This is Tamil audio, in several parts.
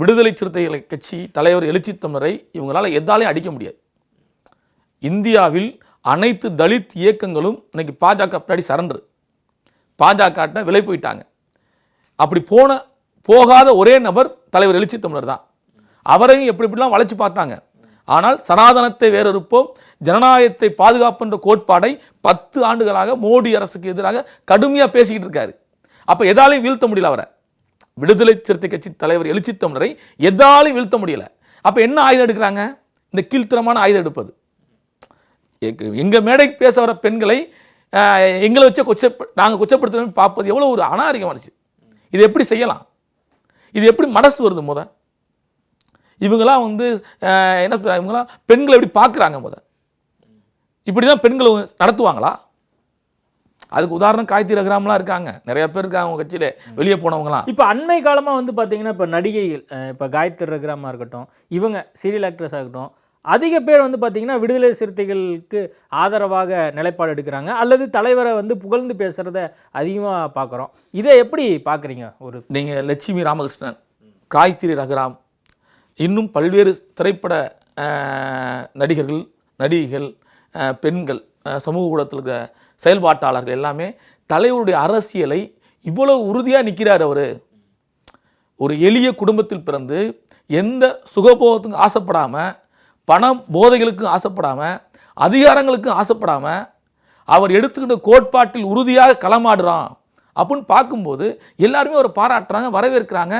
விடுதலை சிறுத்தைகளை கட்சி தலைவர் எழுச்சி தமிழரை இவங்களால் எதாலையும் அடிக்க முடியாது. இந்தியாவில் அனைத்து தலித் இயக்கங்களும் இன்றைக்கி பாஜக பின்னாடி சரண்டர். பாஜக விலை போயிட்டாங்க. அப்படி போன போகாத ஒரே நபர் தலைவர் எழுச்சி தமிழர் தான். அவரையும் எப்படி எப்படிலாம் வளைச்சு பார்த்தாங்க. ஆனால் சனாதனத்தை வேறறுப்போம் ஜனநாயகத்தை பாதுகாப்புன்ற கோட்பாடை பத்து ஆண்டுகளாக மோடி அரசுக்கு எதிராக கடுமையாக பேசிக்கிட்டு இருக்காரு. அப்போ எதாலையும் வீழ்த்த முடியல அவரை. விடுதலை சிறுத்தை கட்சி தலைவர் எழுச்சி தமிழரை எதாலும் வீழ்த்த முடியல. அப்போ என்ன ஆயுதம் எடுக்கிறாங்க? இந்த கீழ்த்தரமான ஆயுதம் எடுப்பது. எங்கள் மேடைக்கு பேச வர பெண்களை எங்களை வச்ச கொச்ச நாங்கள் கொச்சப்படுத்தணும் பார்ப்பது எவ்வளோ ஒரு அனாரோக்கியமானச்சு இது எப்படி செய்யலாம்? இது எப்படி மனசு வருது முத? இவங்களாம் வந்து என்ன சொல்றாங்க இவங்கெல்லாம் பெண்களை எப்படி பார்க்குறாங்க முத? இப்படி தான் பெண்களை நடத்துவாங்களா? அதுக்கு உதாரணம் காய்த்தி ரகுராம்லாம் இருக்காங்க. நிறைய பேர் இருக்காங்க அவங்க கட்சியில. வெளியே போனவங்களாம் இப்போ அண்மை காலமாக வந்து பார்த்தீங்கன்னா இப்போ நடிகைகள் இப்போ காயத்ரி ரகுராமா இருக்கட்டும் இவங்க சீரியல் ஆக்ட்ரஸ் ஆகட்டும் அதிக பேர் வந்து பார்த்தீங்கன்னா விடுதலை சிறுத்தைகளுக்கு ஆதரவாக நிலைப்பாடு எடுக்கிறாங்க. அல்லது தலைவரை வந்து புகழ்ந்து பேசுகிறத அதிகமாக பார்க்குறோம் இதை எப்படி பார்க்குறீங்க ஒரு நீங்கள் லட்சுமி ராமகிருஷ்ணன் காயத்ரி ரகுராம் இன்னும் பல்வேறு திரைப்பட நடிகர்கள் நடிகைகள் பெண்கள் சமூக ஊடகத்தில் இருக்கிற செயல்பாட்டாளர்கள் எல்லாமே தலைவருடைய அரசியலை இவ்வளோ உறுதியாக நிற்கிறார் அவர். ஒரு எளிய குடும்பத்தில் பிறந்து எந்த சுகபோகத்துக்கும் ஆசைப்படாமல் பணம் போதைகளுக்கும் ஆசைப்படாமல் அதிகாரங்களுக்கும் ஆசைப்படாமல் அவர் எடுத்துக்கிட்ட கோட்பாட்டில் உறுதியாக களமாடுறான் அப்படின்னு பார்க்கும்போது எல்லாருமே அவரை பாராட்டுறாங்க வரவேற்கிறாங்க.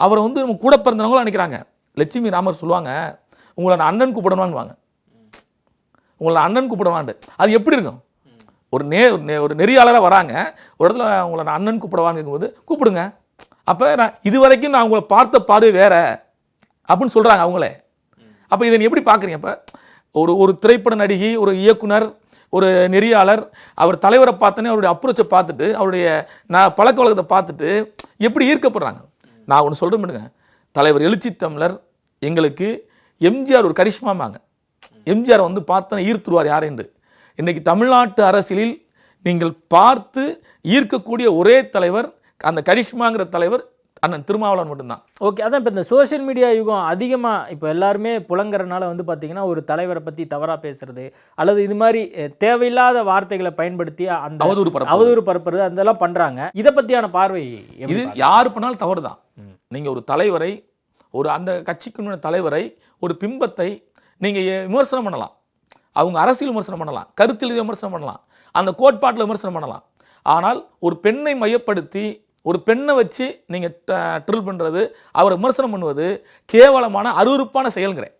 அவரை வந்து நம்ம கூட பிறந்தவங்களும் நினைக்கிறாங்க. லட்சுமி ராமர் சொல்லுவாங்க உங்களை நான் அண்ணன் கூப்பிடணுவாங்க உங்களை அண்ணன் கூப்பிடுவான்ட்டு அது எப்படி இருக்கும்? ஒரு நே ஒரு நே- ஒரு நெறியாளராக வராங்க. ஒரு இடத்துல உங்களை நான் அண்ணன் கூப்பிடுவான்னு கேட்கும்போது கூப்பிடுங்க. அப்போ நான் இது வரைக்கும் நான் உங்களை பார்த்த பார்வை வேற. அப்படின்னு சொல்கிறாங்க அவங்களே. அப்போ இதை நீ எப்படி பார்க்குறீங்க அப்போ ஒரு ஒரு திரைப்பட நடிகை ஒரு இயக்குனர் ஒரு நெறியாளர் அவர் தலைவரை பார்த்தோன்னே அவருடைய அப்ரோச்சை பார்த்துட்டு அவருடைய நான் பழக்க வழக்கத்தை பார்த்துட்டு எப்படி ஈர்க்கப்படுறாங்க? நான் ஒன்று சொல்கிறேன் பண்ணுங்க தலைவர் எழுச்சி தமிழர் எங்களுக்கு எம்ஜிஆர் ஒரு கரிஷ்மாமாங்க எம்ஜிஆர் வந்து பார்த்தா ஈர்த்துருவார் யாரென்று இன்னைக்கு தமிழ்நாட்டு அரசியலில் நீங்கள் பார்த்து ஈர்க்கக்கூடிய ஒரே தலைவர் அந்த கரிஷ்மாங்கிற தலைவர் அண்ணன் திருமாவளவன் மட்டும்தான். ஓகே அதான் இப்போ இந்த சோஷியல் மீடியா யுகம் அதிகமாக இப்போ எல்லாருமே புலங்கறனால வந்து பார்த்தீங்கன்னா ஒரு தலைவரை பற்றி தவறாக பேசுறது அல்லது இது மாதிரி தேவையில்லாத வார்த்தைகளை பயன்படுத்தி அந்த அவதூறு பரப்பு அவதூறு பரப்புறது அதெல்லாம் பண்ணுறாங்க இதை பற்றியான பார்வை இது? யார் பண்ணாலும் தவறு தான். நீங்கள் ஒரு தலைவரை ஒரு அந்த கட்சிக்குன்னு தலைவரை ஒரு பிம்பத்தை நீங்கள் விமர்சனம் பண்ணலாம். அவங்க அரசியல் விமர்சனம் பண்ணலாம். கருத்தில் விமர்சனம் பண்ணலாம். அந்த கோட்பாட்டில் விமர்சனம் பண்ணலாம். ஆனால் ஒரு பெண்ணை மையப்படுத்தி ஒரு பெண்ணை வச்சு நீங்கள் ட்ரில் பண்ணுறது அவரை விமர்சனம் பண்ணுவது கேவலமான அருவருப்பான செயல்கிறேன்